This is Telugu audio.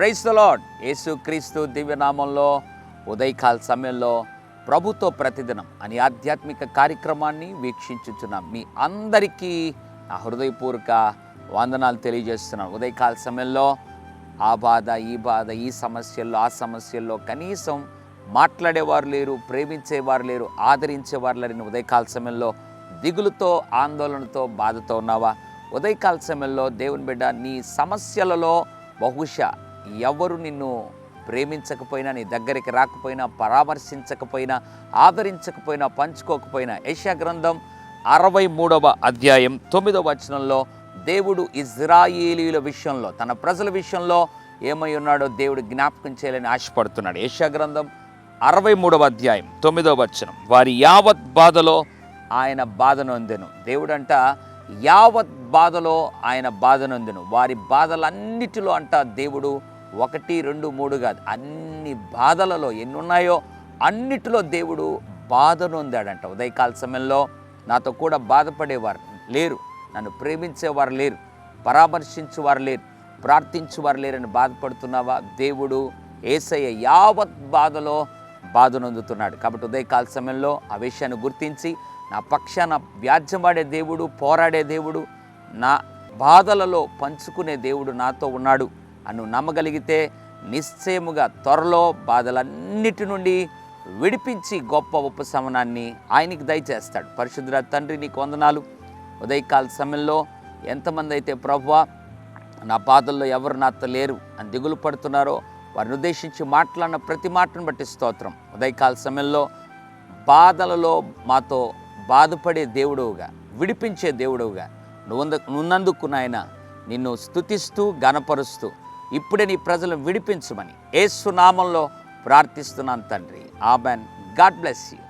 ప్రైజ్ ద లాడ్ యేసుక్రీస్తు దివ్యనామంలో ఉదయకాల సమయంలో ప్రభుత్వ ప్రతిదినం అని ఆధ్యాత్మిక కార్యక్రమాన్ని వీక్షించుచున్నాం మీ అందరికీ నా హృదయపూర్వక వందనాలు తెలియజేస్తున్నాను. ఉదయకాల సమయంలో ఆ బాధ ఈ బాధ ఈ సమస్యల్లో ఆ సమస్యల్లో కనీసం మాట్లాడేవారు లేరు ప్రేమించేవారు లేరు ఆదరించేవారు లేని ఉదయకాల సమయంలో దిగులుతో ఆందోళనతో బాధతో ఉన్నావా? ఉదయకాల సమయంలో దేవుని బిడ్డ నీ సమస్యలలో బహుశా ఎవరు నిన్ను ప్రేమించకపోయినా నీ దగ్గరికి రాకపోయినా పరామర్శించకపోయినా ఆదరించకపోయినా పంచుకోకపోయినా. యశా గ్రంథం అరవై మూడవ అధ్యాయం తొమ్మిదవ వచనంలో దేవుడు ఇజ్రాయేలీల విషయంలో తన ప్రజల విషయంలో ఏమై ఉన్నాడో దేవుడు జ్ఞాపకం చేయాలని ఆశపడుతున్నాడు. యశా గ్రంథం అరవై మూడవ అధ్యాయం తొమ్మిదవ వచనం. వారి యావత్ బాధలో ఆయన బాధనొందెను దేవుడంట యావత్ బాధలో ఆయన బాధనొందెను వారి బాధలన్నిటిలో అంట దేవుడు ఒకటి రెండు మూడు కాదు. అన్ని బాధలలో ఎన్ని ఉన్నాయో అన్నిటిలో దేవుడు బాధ నొందాడంట. ఉదయకాల సమయంలో నాతో కూడా బాధపడేవారు లేరు. నన్ను ప్రేమించేవారు లేరు. పరామర్శించేవారు లేరు. ప్రార్థించేవారు లేరని బాధపడుతున్నావా? దేవుడు ఏసయ్య యావత్ బాధలో బాధ నొందుతున్నాడు. కాబట్టి ఉదయకాల సమయంలో ఆ విషయాన్ని గుర్తించి నా పక్షాన వ్యాజ్యమాడే దేవుడు పోరాడే దేవుడు నా బాధలలో పంచుకునే దేవుడు నాతో ఉన్నాడు. అను నువ్వు నమ్మగలిగితే నిశ్చయముగా త్వరలో బాధలన్నిటి నుండి విడిపించి గొప్ప ఉపశమనాన్ని ఆయనకి దయచేస్తాడు. పరిశుద్ధుల తండ్రి నీకు వందనాలు. ఉదయకాల సమయంలో ఎంతమంది అయితే ప్రభువా నా బాధల్లో ఎవరు నాతో లేరు అని దిగులు పడుతున్నారో వారిని ఉద్దేశించి మాట్లాడిన ప్రతి మాటను బట్టి స్తోత్రం. ఉదయకాల సమయంలో బాధలలో మాతో బాధపడే దేవుడవుగా విడిపించే దేవుడవుగా. నువ్వు నున్నందుకు నాయన నిన్ను స్థుతిస్తూ గనపరుస్తూ ఇప్పుడే నీ ప్రజలను విడిపించమని ఏసు నామంలో ప్రార్థిస్తున్నాను తండ్రి. ఆమెన్. God bless you.